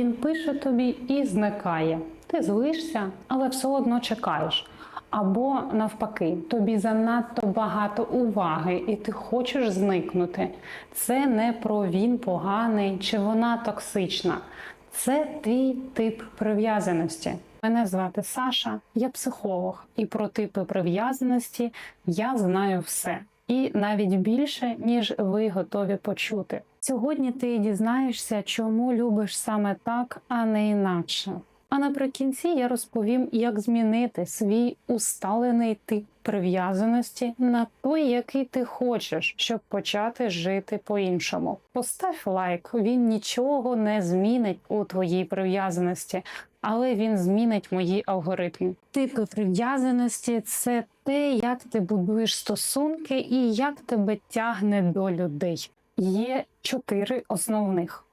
Він пише тобі і зникає. Ти злишся, але все одно чекаєш. Або навпаки, тобі занадто багато уваги, і ти хочеш зникнути. Це не про він поганий чи вона токсична. Це твій тип прив'язаності. Мене звати Саша, я психолог, і про типи прив'язаності я знаю все. І навіть більше, ніж ви готові почути. Сьогодні ти дізнаєшся, чому любиш саме так, а не інакше. А наприкінці я розповім, як змінити свій усталений тип прив'язаності на той, який ти хочеш, щоб почати жити по-іншому. Постав лайк, він нічого не змінить у твоїй прив'язаності, але він змінить мої алгоритми. Типи прив'язаності це те, як ти будуєш стосунки і як тебе тягне до людей. Є чотири основних: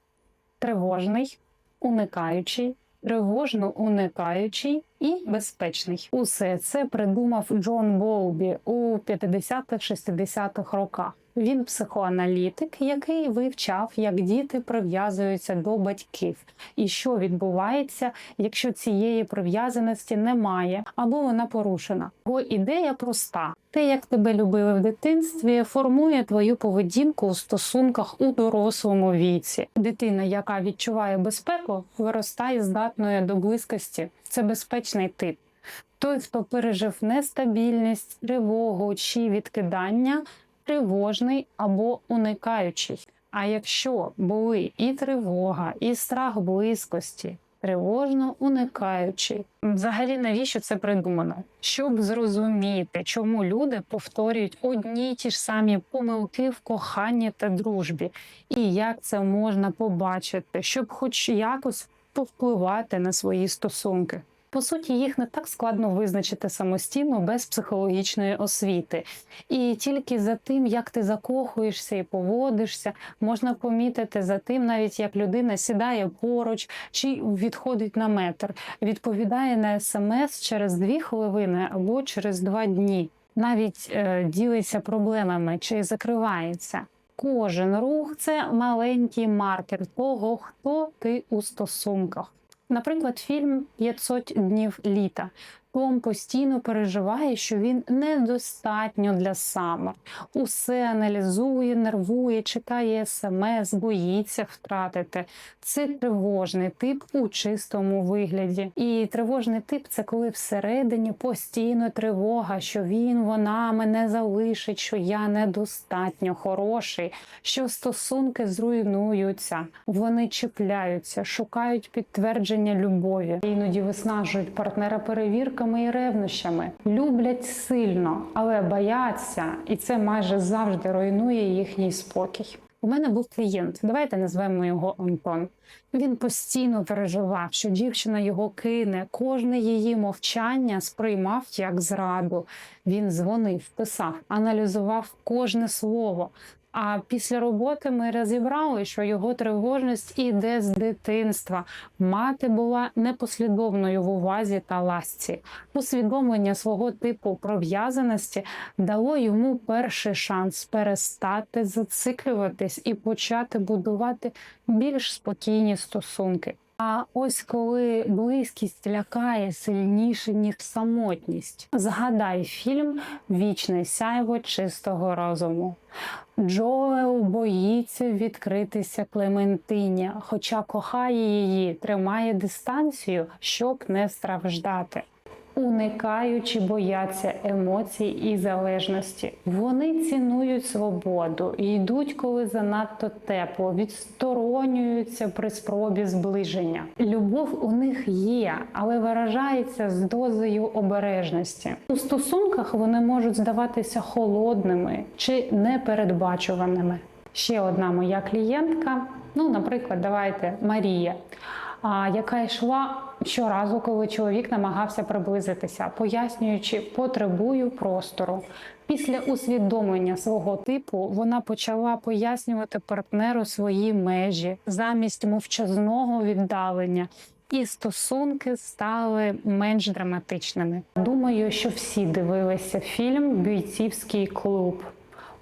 тривожний, уникаючий, тривожно уникаючий і безпечний. Усе це придумав Джон Болбі у 50-60-х роках. Він психоаналітик, який вивчав, як діти прив'язуються до батьків, і що відбувається, якщо цієї прив'язаності немає або вона порушена. Його ідея проста: те, як тебе любили в дитинстві, формує твою поведінку у стосунках у дорослому віці. Дитина, яка відчуває безпеку, виростає здатною до близькості. Це безпечний тип. Той, хто пережив нестабільність, тривогу чи відкидання, тривожний або уникаючий. А якщо були і тривога, і страх близькості, тривожно уникаючий. Взагалі, навіщо це придумано? Щоб зрозуміти, чому люди повторюють одні й ті ж самі помилки в коханні та дружбі, і як це можна побачити, щоб хоч якось повпливати на свої стосунки. По суті, їх не так складно визначити самостійно без психологічної освіти. І тільки за тим, як ти закохуєшся і поводишся, можна помітити за тим, навіть як людина сідає поруч чи відходить на метр, відповідає на смс через дві хвилини або через два дні, навіть е, ділиться проблемами чи закривається. Кожен рух це маленький маркер того, хто ти у стосунках. Наприклад, фільм «500 днів літа. Том постійно переживає, що він недостатньо для Саммер. Усе аналізує, нервує, читає смс, боїться втратити. Це тривожний тип у чистому вигляді. І тривожний тип це коли всередині постійно тривога, що він, вона мене залишить, що я недостатньо хороший, що стосунки зруйнуються, вони чіпляються, шукають підтвердження любові. Іноді виснажують партнера перевірками і ревнощами, люблять сильно, але бояться, і це майже завжди руйнує їхній спокій. У мене був клієнт, давайте назвемо його Антон. Він постійно переживав, що дівчина його кине, кожне її мовчання сприймав як зраду. Він дзвонив, писав, аналізував кожне слово. А після роботи ми розібрали, що його тривожність іде з дитинства. Мати була непослідовною в увазі та ласці. Усвідомлення свого типу пров'язаності дало йому перший шанс перестати зациклюватись і почати будувати більш спокійні стосунки. А ось коли близькість лякає сильніше, ніж самотність, згадай фільм Вічне сяйво чистого розуму. Джоел боїться відкритися Клементині, хоча кохає її, тримає дистанцію, щоб не страждати. Уникаючи бояться емоцій і залежності. Вони цінують свободу йдуть, коли занадто тепло, відсторонюються при спробі зближення. Любов у них є, але виражається з дозою обережності. У стосунках вони можуть здаватися холодними чи непередбачуваними. Ще одна моя клієнтка, ну, наприклад, давайте Марія, яка йшла щоразу, коли чоловік намагався приблизитися, пояснюючи, потребую простору. Після усвідомлення свого типу вона почала пояснювати партнеру свої межі замість мовчазного віддалення. І стосунки стали менш драматичними. Думаю, що всі дивилися фільм Бійцівський клуб.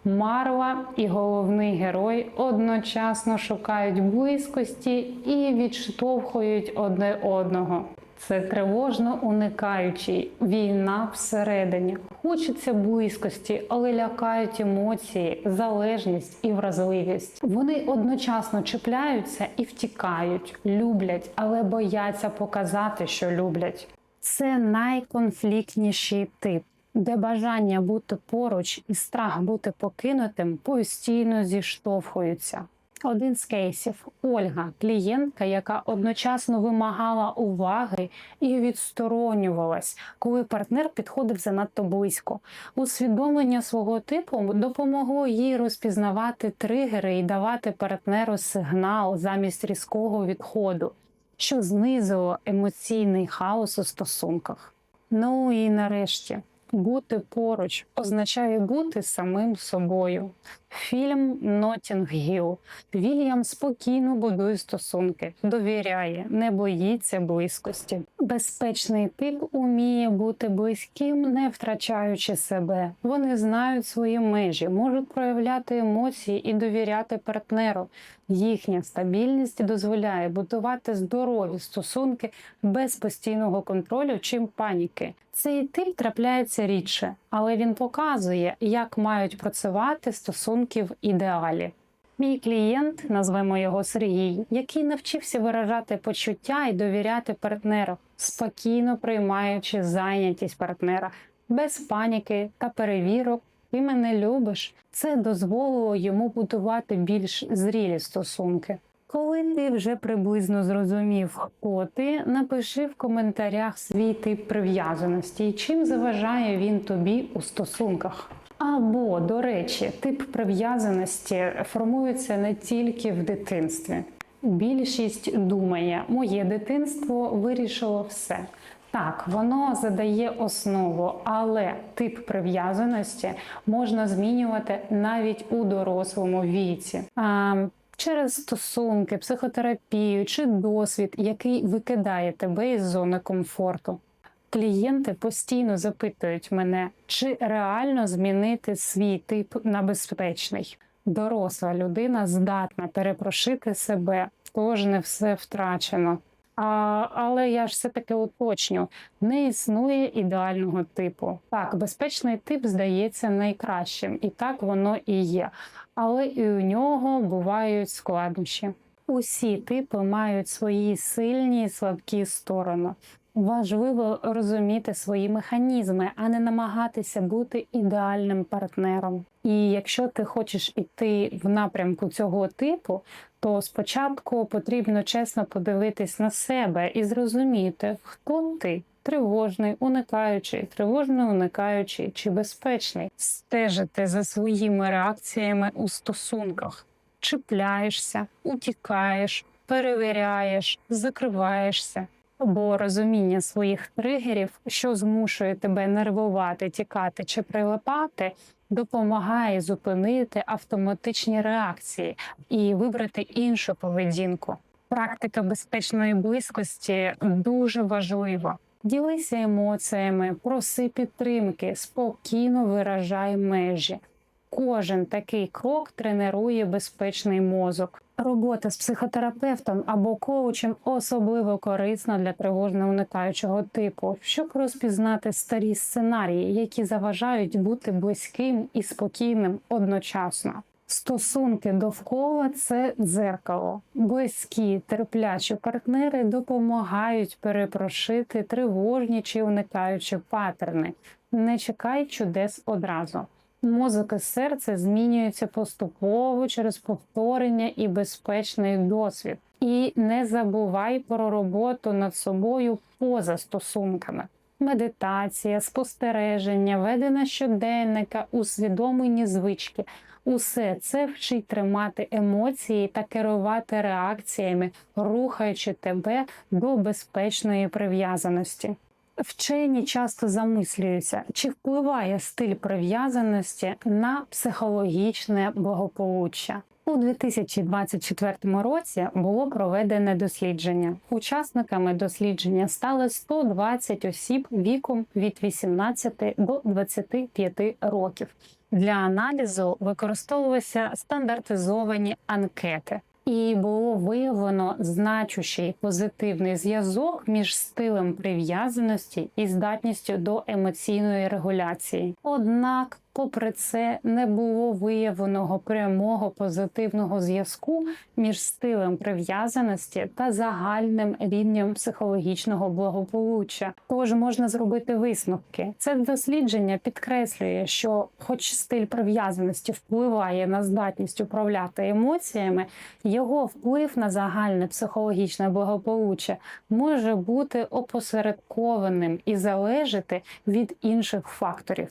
Марва і головний герой одночасно шукають близькості і відштовхують одне одного. Це тривожно уникаючий війна всередині. Хочеться близькості, але лякають емоції, залежність і вразливість. Вони одночасно чіпляються і втікають, люблять, але бояться показати, що люблять. Це найконфліктніший тип, де бажання бути поруч і страх бути покинутим постійно зіштовхуються. Один з кейсів Ольга, клієнтка, яка одночасно вимагала уваги і відсторонювалась, коли партнер підходив занадто близько. Усвідомлення свого типу допомогло їй розпізнавати тригери і давати партнеру сигнал замість різкого відходу, що знизило емоційний хаос у стосунках. Ну і нарешті. Бути поруч означає бути самим собою. Фільм Нотінг Гіл. Вільям спокійно будує стосунки, довіряє, не боїться близькості. Безпечний тип уміє бути близьким, не втрачаючи себе. Вони знають свої межі, можуть проявляти емоції і довіряти партнеру. Їхня стабільність дозволяє будувати здорові стосунки без постійного контролю чи паніки. Цей тип трапляється рідше, але він показує, як мають працювати стосунки в ідеалі. Мій клієнт, назвемо його Сергій, який навчився виражати почуття і довіряти партнеру, спокійно приймаючи зайнятість партнера, без паніки та перевірок. Ти мене любиш. Це дозволило йому будувати більш зрілі стосунки. Коли ти вже приблизно зрозумів, хто ти, напиши в коментарях свій тип прив'язаності і чим заважає він тобі у стосунках. Або, до речі, тип прив'язаності формується не тільки в дитинстві. Більшість думає, моє дитинство вирішило все. Так, воно задає основу, але тип прив'язаності можна змінювати навіть у дорослому віці. А, через стосунки, психотерапію чи досвід, який викидає тебе із зони комфорту. Клієнти постійно запитують мене, чи реально змінити свій тип на безпечний. Доросла людина здатна перепрошити себе, тож не все втрачено. А, але я ж все таки уточню: не існує ідеального типу. Так, безпечний тип здається найкращим, і так воно і є. Але і у нього бувають складнощі. Усі типи мають свої сильні і слабкі сторони. Важливо розуміти свої механізми, а не намагатися бути ідеальним партнером. І якщо ти хочеш іти в напрямку цього типу, то спочатку потрібно чесно подивитись на себе і зрозуміти, хто ти. Тривожний, уникаючий, тривожно уникаючий чи безпечний, стежити за своїми реакціями у стосунках, чіпляєшся, утікаєш, перевіряєш, закриваєшся. Бо розуміння своїх тригерів, що змушує тебе нервувати, тікати чи прилипати, допомагає зупинити автоматичні реакції і вибрати іншу поведінку. Практика безпечної близькості дуже важлива. Ділися емоціями, проси підтримки, спокійно виражай межі. Кожен такий крок тренує безпечний мозок. Робота з психотерапевтом або коучем особливо корисна для тривожно уникаючого типу, щоб розпізнати старі сценарії, які заважають бути близьким і спокійним одночасно. Стосунки довкола це дзеркало. Близькі, терплячі партнери допомагають перепрошити тривожні чи уникаючі паттерни. Не чекай чудес одразу. Мозок і серце змінюються поступово через повторення і безпечний досвід. І не забувай про роботу над собою поза стосунками. Медитація, спостереження, ведення щоденника, усвідомлені звички усе це вчить тримати емоції та керувати реакціями, рухаючи тебе до безпечної прив'язаності. Вчені часто замислюються, чи впливає стиль прив'язаності на психологічне благополуччя. У 2024 році було проведене дослідження. Учасниками дослідження стали 120 осіб віком від 18 до 25 років. Для аналізу використовувалися стандартизовані анкети. І було виявлено значущий позитивний зв'язок між стилем прив'язаності і здатністю до емоційної регуляції. Однак, попри це, не було виявленого прямого позитивного зв'язку між стилем прив'язаності та загальним рівнем психологічного благополуччя. Тож можна зробити висновки. Це дослідження підкреслює, що, хоч стиль прив'язаності впливає на здатність управляти емоціями, його вплив на загальне психологічне благополуччя може бути опосередкованим і залежати від інших факторів.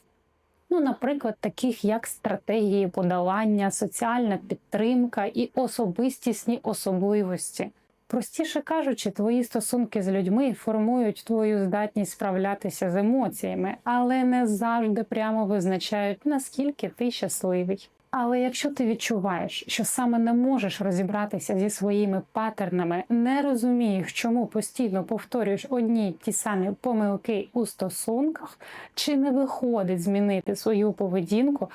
Ну, наприклад, таких як стратегії подолання, соціальна підтримка і особистісні особливості. Простіше кажучи, твої стосунки з людьми формують твою здатність справлятися з емоціями, але не завжди прямо визначають, наскільки ти щасливий. Але якщо ти відчуваєш, що саме не можеш розібратися зі своїми патернами, не розумієш, чому постійно повторюєш одні ті самі помилки у стосунках, чи не виходить змінити свою поведінку,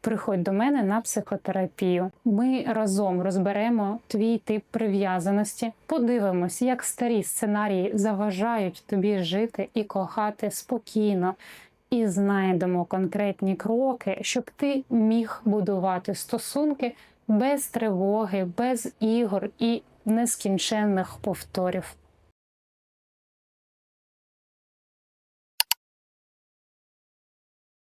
приходь до мене на психотерапію. Ми разом розберемо твій тип прив'язаності, подивимось, як старі сценарії заважають тобі жити і кохати спокійно. І знайдемо конкретні кроки, щоб ти міг будувати стосунки без тривоги, без ігор і нескінченних повторів.